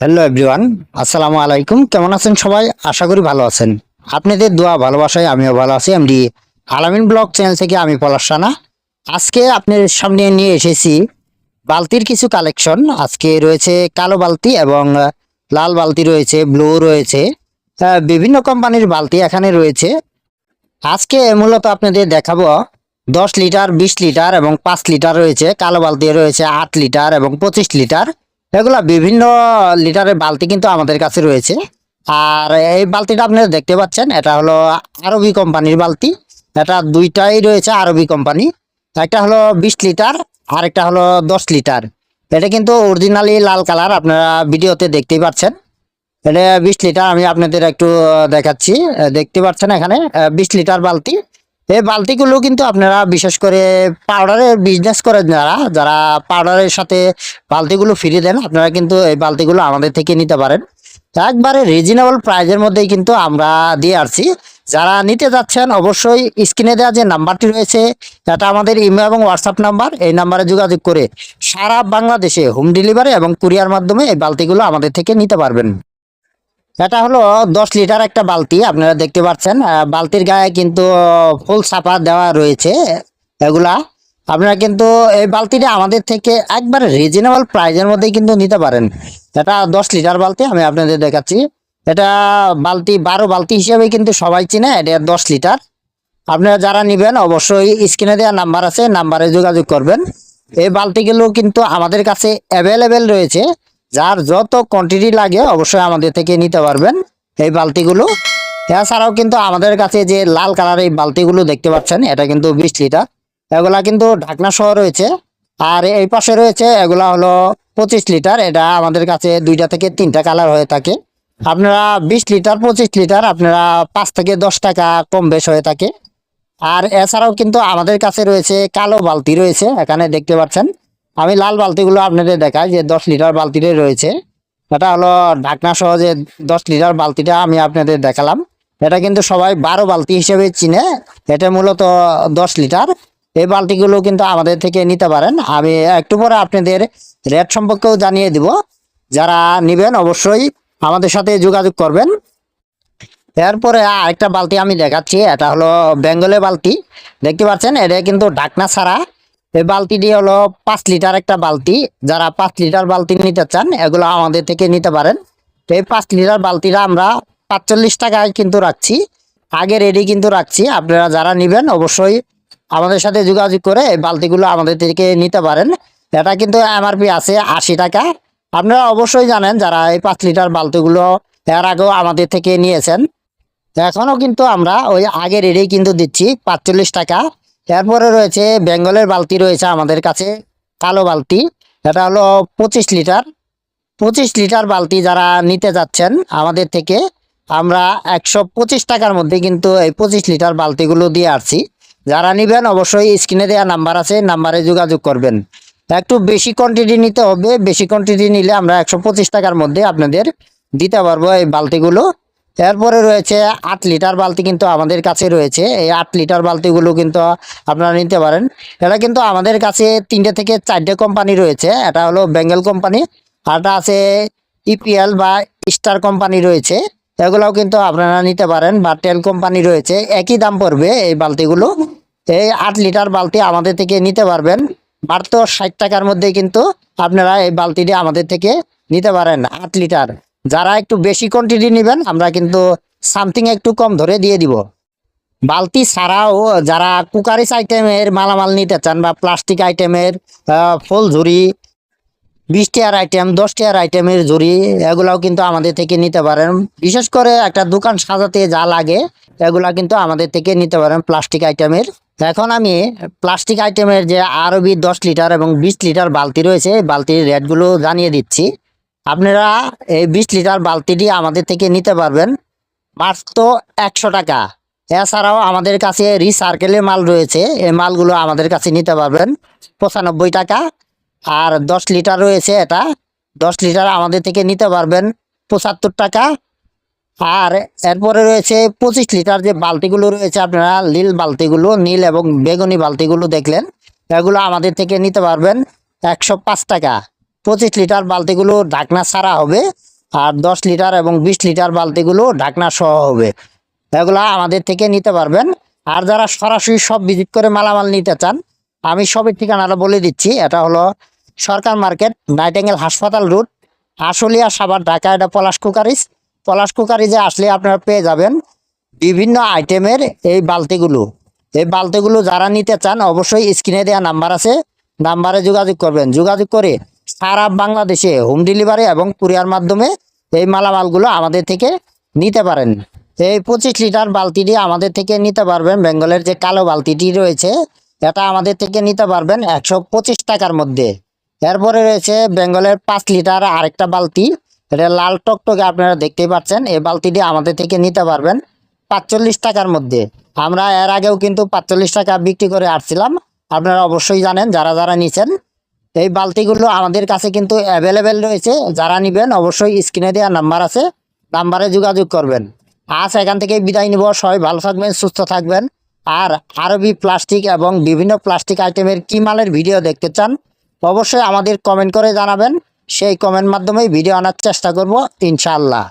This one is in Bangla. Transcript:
হ্যালো এভরিওয়ান আসসালামু আলাইকুম কেমন আছেন সবাই? আশা করি ভালো আছেন। আপনাদের দোয়া, ভালোবাসায় আমিও ভালো আছি। এমডি আলামিন ব্লগ চ্যানেল থেকে আমি পলাশ রানা। আজকে আপনাদের সামনে নিয়ে এসেছি বালতির কিছু কালেকশন। আজকে রয়েছে কালো বালতি এবং লাল বালতি রয়েছে, ব্লু রয়েছে। বিভিন্ন কোম্পানির বালতি এখানে রয়েছে। আজকে মূলত আপনাদের দেখাবো দশ লিটার, বিশ লিটার এবং পাঁচ লিটার রয়েছে। কালো বালতি রয়েছে আট লিটার এবং পঁচিশ লিটার। এগুলা বিভিন্ন লিটারের বালতি কিন্তু আমাদের কাছে রয়েছে। আর এই বালতিটা আপনারা দেখতে পাচ্ছেন, এটা হলো আরবি কোম্পানির বালতি। এটা দুইটাই রয়েছে আরবি কোম্পানি। একটা হলো বিশ লিটার আর একটা হলো দশ লিটার। এটা কিন্তু অরিজিনালি লাল কালার, আপনারা ভিডিওতে দেখতেই পাচ্ছেন। এটা বিশ লিটার, আমি আপনাদের একটু দেখাচ্ছি। দেখতে পাচ্ছেন এখানে বিশ লিটার বালতি। এই বালতিগুলো কিন্তু আপনারা বিশেষ করে পাউডারের বিজনেস করেন যারা যারা পাউডারের সাথে বালতিগুলো ফিরিয়ে দেন, আপনারা কিন্তু এই বালতিগুলো আমাদের থেকে নিতে পারেন। একবারে রিজনেবল প্রাইজের মধ্যেই কিন্তু আমরা দিয়ে আসছি। যারা নিতে যাচ্ছেন, অবশ্যই স্ক্রিনে দেওয়া যে নাম্বারটি রয়েছে, এটা আমাদের ইমেল এবং হোয়াটসঅ্যাপ নাম্বার। এই নাম্বারে যোগাযোগ করে সারা বাংলাদেশে হোম ডেলিভারি এবং কুরিয়ার মাধ্যমে এই বালতিগুলো আমাদের থেকে নিতে পারবেন। এটা হলো দশ লিটার একটা বালতি, আপনারা দেখতে পাচ্ছেন। বালতির গায়ে কিন্তু ফুল ছাপা দেওয়া রয়েছে এগুলা। আপনারা কিন্তু এই বালতিটা আমাদের থেকে একবারে রিজনেবল প্রাইজের মধ্যেই কিন্তু নিতে পারেন। এটা দশ লিটার বালতি, আমি আপনাদের দেখাচ্ছি। এটা বালতি, বারো বালতি হিসেবে কিন্তু সবাই চিনে, এটা দশ লিটার। আপনারা যারা নেবেন, অবশ্যই স্ক্রিনে দেওয়া নাম্বার আছে, নাম্বারে যোগাযোগ করবেন। এই বালতিগুলো কিন্তু আমাদের কাছে অ্যাভেলেবেল রয়েছে। যার যত কোয়ান্টিটি লাগে, অবশ্যই আমাদের থেকে নিতে পারবেন এই বালতিগুলো। এছাড়াও কিন্তু আমাদের কাছে যে লাল কালার এই বালতিগুলো দেখতে পাচ্ছেন, এটা কিন্তু বিশ লিটার। এগুলা কিন্তু ঢাকনা সহ রয়েছে। আর এই পাশে রয়েছে, এগুলা হলো পঁচিশ লিটার। এটা আমাদের কাছে দুইটা থেকে তিনটা কালার হয়ে থাকে। আপনারা বিশ লিটার, পঁচিশ লিটার, আপনারা পাঁচ থেকে দশ টাকা কম বেশ হয়ে থাকে। আর এছাড়াও কিন্তু আমাদের কাছে রয়েছে কালো বালতি রয়েছে, এখানে দেখতে পাচ্ছেন। আমি লাল বালতিগুলো আপনাদের দেখাই, যে দশ লিটার বালতিটাই রয়েছে। এটা হলো ঢাকনা সহ যে দশ লিটার বালতিটা আমি আপনাদের দেখালাম। এটা কিন্তু সবাই বারো বালতি হিসেবে চিনে। এটা মূলত দশ লিটার। এই বালতিগুলো কিন্তু আমাদের থেকে নিতে পারেন। আমি একটু পরে আপনাদের রেট সম্পর্কেও জানিয়ে দিব। যারা নেবেন অবশ্যই আমাদের সাথে যোগাযোগ করবেন। এরপরে আরেকটা বালতি আমি দেখাচ্ছি। এটা হলো বেঙ্গলের বালতি। দেখতে পাচ্ছেন, এটা কিন্তু ঢাকনা ছাড়া এই বালতিটি হলো পাঁচ লিটার একটা বালতি। যারা পাঁচ লিটার বালতি নিতে চান, এগুলো আমাদের থেকে নিতে পারেন। তো এই পাঁচ লিটার বালতিটা আমরা পাঁচচল্লিশ টাকায় কিন্তু রাখছি। আগে রেডি কিন্তু রাখছি। আপনারা যারা নেবেন, অবশ্যই আমাদের সাথে যোগাযোগ করে এই বালতিগুলো আমাদের থেকে নিতে পারেন। এটা কিন্তু এমআরপি আছে আশি টাকা। আপনারা অবশ্যই জানেন যারা এই পাঁচ লিটার বালতিগুলো এর আগেও আমাদের থেকে নিয়েছেন। এখনও কিন্তু আমরা ওই আগের রেটেই কিন্তু দিচ্ছি পাঁচচল্লিশ টাকা। এরপরে রয়েছে বেঙ্গলের বালতি রয়েছে আমাদের কাছে, কালো বালতি। এটা হলো পঁচিশ লিটার। পঁচিশ লিটার বালতি যারা নিতে যাচ্ছেন আমাদের থেকে, আমরা একশো পঁচিশ টাকার মধ্যে কিন্তু এই পঁচিশ লিটার বালতিগুলো দিয়ে আসছি। যারা নেবেন অবশ্যই স্ক্রিনে দেওয়া নাম্বার আছে, নাম্বারে যোগাযোগ করবেন। একটু বেশি কোয়ান্টিটি নিতে হবে, বেশি কোয়ান্টিটি নিলে আমরা একশো পঁচিশ টাকার মধ্যে আপনাদের দিতে পারব এই বালতিগুলো। এরপরে রয়েছে আট লিটার বালতি কিন্তু আমাদের কাছে রয়েছে। এই আট লিটার বালতিগুলো কিন্তু আপনারা নিতে পারেন। এটা কিন্তু আমাদের কাছে তিনটে থেকে চারটে কোম্পানি রয়েছে। এটা হলো বেঙ্গল কোম্পানি আরটা আছে ইপিএল বা স্টার কোম্পানি রয়েছে। এগুলোও কিন্তু আপনারা নিতে পারেন বা টেল কোম্পানি রয়েছে। একই দাম পড়বে এই বালতিগুলো। এই আট লিটার বালতি আমাদের থেকে নিতে পারবেন। মাত্র ষাট টাকার মধ্যে কিন্তু আপনারা এই বালতিটি আমাদের থেকে নিতে পারেন আট লিটার। যারা একটু বেশি কোয়ান্টিটি নেবেন, আমরা কিন্তু সামথিং একটু কম ধরে দিয়ে দিব। বালতি ছাড়াও যারা কুকারিস আইটেমের মালামাল নিতে চান বা প্লাস্টিক আইটেমের ফুল ঝুড়ি, বিশ টিয়ার আইটেম দশ টিয়ার আইটেমের ঝুড়ি, এগুলাও কিন্তু আমাদের থেকে নিতে পারেন। বিশেষ করে একটা দোকান সাজাতে যা লাগে, এগুলা কিন্তু আমাদের থেকে নিতে পারেন প্লাস্টিক আইটেমের এখন আমি প্লাস্টিক আইটেমের যে আরবি দশ লিটার এবং বিশ লিটার বালতি রয়েছে বালতির রেটগুলো জানিয়ে দিচ্ছি। আপনারা এই বিশ লিটার বালতিটি আমাদের থেকে নিতে পারবেন। মাত্র একশো টাকা। এছাড়াও আমাদের কাছে রিসার্কেলের মাল রয়েছে। এই মালগুলো আমাদের কাছে নিতে পারবেন। পঁচানব্বই টাকা। আর দশ লিটার রয়েছে এটা। দশ লিটার আমাদের থেকে নিতে পারবেন। পঁচাত্তর টাকা। আর এরপরে রয়েছে পঁচিশ লিটার যে বালতিগুলো রয়েছে আপনারা, নীল বালতিগুলো, নীল এবং বেগুনি বালতিগুলো দেখলেন। এগুলো আমাদের থেকে নিতে পারবেন। একশো পাঁচ টাকা। পঁচিশ লিটার বালতিগুলো ঢাকনা ছাড়া হবে আর দশ লিটার এবং বিশ লিটার বালতিগুলো ঢাকনা সহ হবে। এগুলা আমাদের থেকে নিতে পারবেন। আর যারা সরাসরি সব ভিজিট করে মালামাল নিতে চান, আমি সবের ঠিকানাটা বলে দিচ্ছি। এটা হলো সরকার মার্কেট, নাইটেঙ্গেল হাসপাতাল রুট আশুলিয়া সাবার ঢাকা। এটা পলাশ কুকারিজ। পলাশ কুকারিজে আসলে আপনারা পেয়ে যাবেন বিভিন্ন আইটেমের এই বালতিগুলো। এই বালতিগুলো যারা নিতে চান, অবশ্যই স্ক্রিনে দেওয়া নাম্বার আছে। নাম্বারে যোগাযোগ করবেন। যোগাযোগ করে সারা বাংলাদেশে হোম ডেলিভারি এবং কুরিয়ার মাধ্যমে এই মালামালগুলো আমাদের থেকে নিতে পারেন। এই পঁচিশ লিটার বালতিটি আমাদের থেকে নিতে পারবেন, বেঙ্গলের যে কালো বালতিটি রয়েছে, এটা আমাদের থেকে নিতে পারবেন একশো পঁচিশ টাকার মধ্যে। এরপরে রয়েছে বেঙ্গলের পাঁচ লিটার আরেকটা বালতি, এটা লাল টকটকে আপনারা দেখতেই পাচ্ছেন, এই বালতিটি আমাদের থেকে নিতে পারবেন পাঁচচল্লিশ টাকার মধ্যে। আমরা এর আগেও কিন্তু পাঁচচল্লিশ টাকা বিক্রি করে আসছিলাম, আপনারা অবশ্যই জানেন, যারা যারা নিছেন এই বালতিগুলো আমাদের কাছে কিন্তু অ্যাভেলেবেল রয়েছে। যারা নিবেন অবশ্যই স্ক্রিনে দেওয়া নাম্বার আছে নাম্বারে যোগাযোগ করবেন। আজ এখান থেকে বিদায় নিব। সবাই ভালো থাকবেন, সুস্থ থাকবেন। আর আরবি প্লাস্টিক এবং বিভিন্ন প্লাস্টিক আইটেমের কি মালের ভিডিও দেখতে চান, অবশ্যই আমাদের কমেন্ট করে জানাবেন। সেই কমেন্ট মাধ্যমেই ভিডিও আনার চেষ্টা করব, ইনশাআল্লাহ।